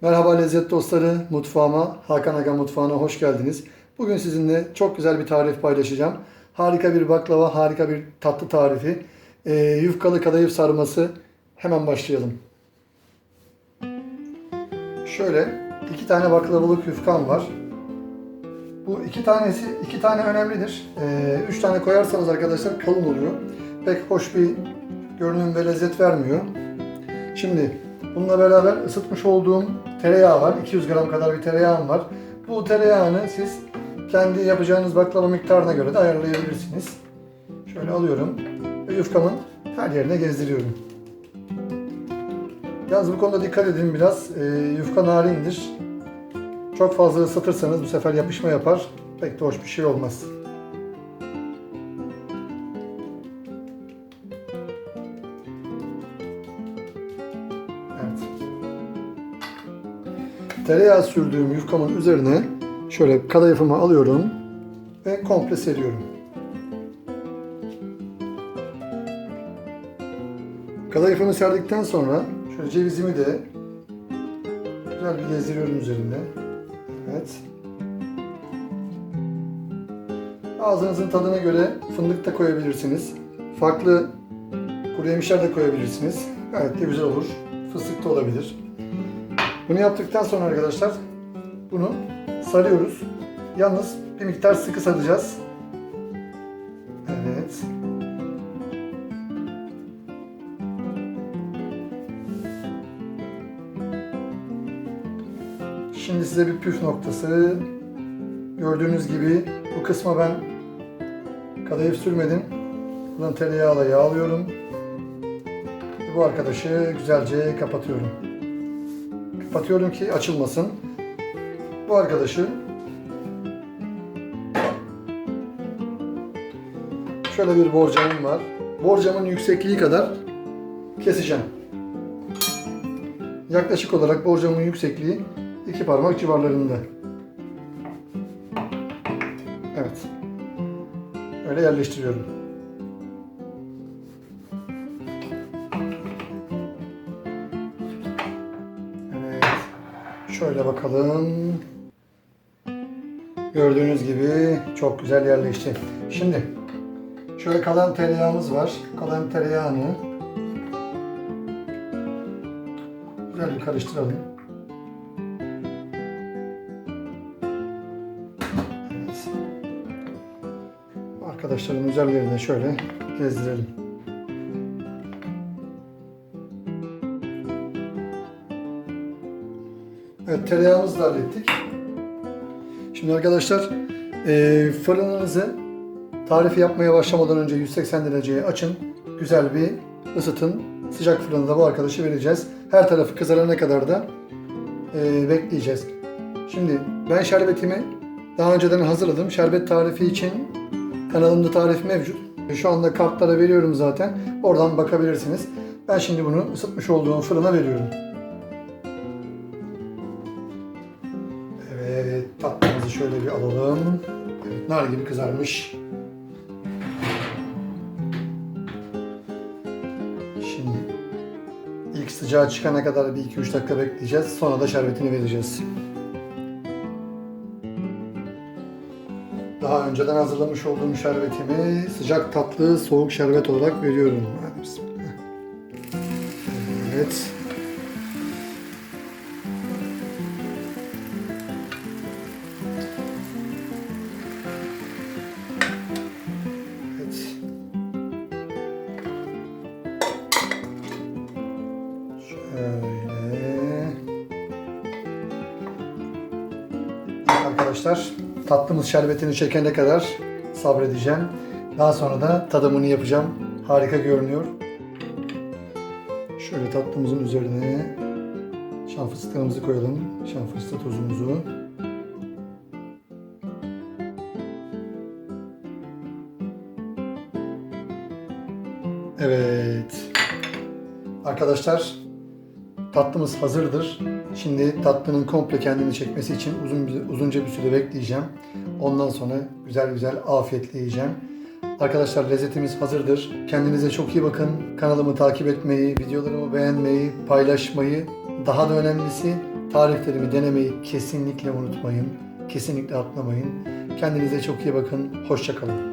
Merhaba lezzet dostları, mutfağıma, Hakan Aga mutfağına hoş geldiniz. Bugün sizinle çok güzel bir tarif paylaşacağım. Harika bir baklava, harika bir tatlı tarifi. Ee, yufkalı kadayıf sarması. Hemen başlayalım. Şöyle iki tane baklavalık yufkam var. Bu iki tanesi, iki tane önemlidir. Ee, üç tane koyarsanız arkadaşlar kalın oluyor. Pek hoş bir görünüm ve lezzet vermiyor. Şimdi bununla beraber ısıtmış olduğum tereyağı var. 200 gram kadar bir tereyağım var. Bu tereyağını siz kendi yapacağınız baklava miktarına göre de ayarlayabilirsiniz. Şöyle alıyorum ve yufkamın her yerine gezdiriyorum. Yalnız bu konuda dikkat edin biraz. Ee, yufka narindir. Çok fazla ısıtırsanız bu sefer yapışma yapar. Pek de hoş bir şey olmaz. Tereyağı sürdüğüm yufkamın üzerine şöyle kadayıfımı alıyorum ve komple seriyorum. Kadayıfımı serdikten sonra şöyle cevizimi de güzel bir gezdiriyorum üzerinde. Evet. Ağzınızın tadına göre fındık da koyabilirsiniz. Farklı kuru yemişler de koyabilirsiniz. Gayet de güzel olur. Fıstık da olabilir. Bunu yaptıktan sonra arkadaşlar bunu sarıyoruz. Yalnız bir miktar sıkı saracağız. Evet. Şimdi size bir püf noktası. Gördüğünüz gibi bu kısma ben kadayıf sürmedim. Buradan tereyağla yağlıyorum. Bu arkadaşı güzelce kapatıyorum. Kapatıyorum ki açılmasın. Bu arkadaşı şöyle bir borcamım var. Borcamın yüksekliği kadar keseceğim. Yaklaşık olarak borcamın yüksekliği iki parmak civarlarında. Evet. Öyle yerleştiriyorum. Şöyle bakalım. Gördüğünüz gibi çok güzel yerleşti. Şimdi şöyle kalan tereyağımız var. Kalan tereyağını güzel bir karıştıralım. Evet. Arkadaşların üzerlerine şöyle gezdirelim. Evet tereyağımızı da hallettik. Şimdi arkadaşlar e, fırınınızı tarifi yapmaya başlamadan önce 180 dereceye açın. Güzel bir ısıtın. Sıcak fırında bu arkadaşı vereceğiz. Her tarafı kızarana kadar da e, bekleyeceğiz. Şimdi ben şerbetimi daha önceden hazırladım. Şerbet tarifi için kanalımda tarif mevcut. Şu anda kartlara veriyorum zaten. Oradan bakabilirsiniz. Ben şimdi bunu ısıtmış olduğum fırına veriyorum. Evet, tatlımızı şöyle bir alalım. Evet, nar gibi kızarmış. Şimdi ilk sıcağı çıkana kadar bir 2-3 dakika bekleyeceğiz. Sonra da şerbetini vereceğiz. Daha önceden hazırlamış olduğum şerbetimi sıcak tatlı soğuk şerbet olarak veriyorum. Evet. Arkadaşlar tatlımız şerbetini çekene kadar sabredeceğim. Daha sonra da tadımını yapacağım. Harika görünüyor. Şöyle tatlımızın üzerine şan fıstığımızı koyalım. Şan fıstığı tozumuzu. Evet. Arkadaşlar tatlımız hazırdır. Şimdi tatlının komple kendini çekmesi için uzun bir, uzunca bir süre bekleyeceğim. Ondan sonra güzel güzel afiyetle yiyeceğim. Arkadaşlar lezzetimiz hazırdır. Kendinize çok iyi bakın. Kanalımı takip etmeyi, videolarımı beğenmeyi, paylaşmayı, daha da önemlisi Tariflerimi denemeyi kesinlikle unutmayın. Kesinlikle atlamayın. Kendinize çok iyi bakın. Hoşçakalın.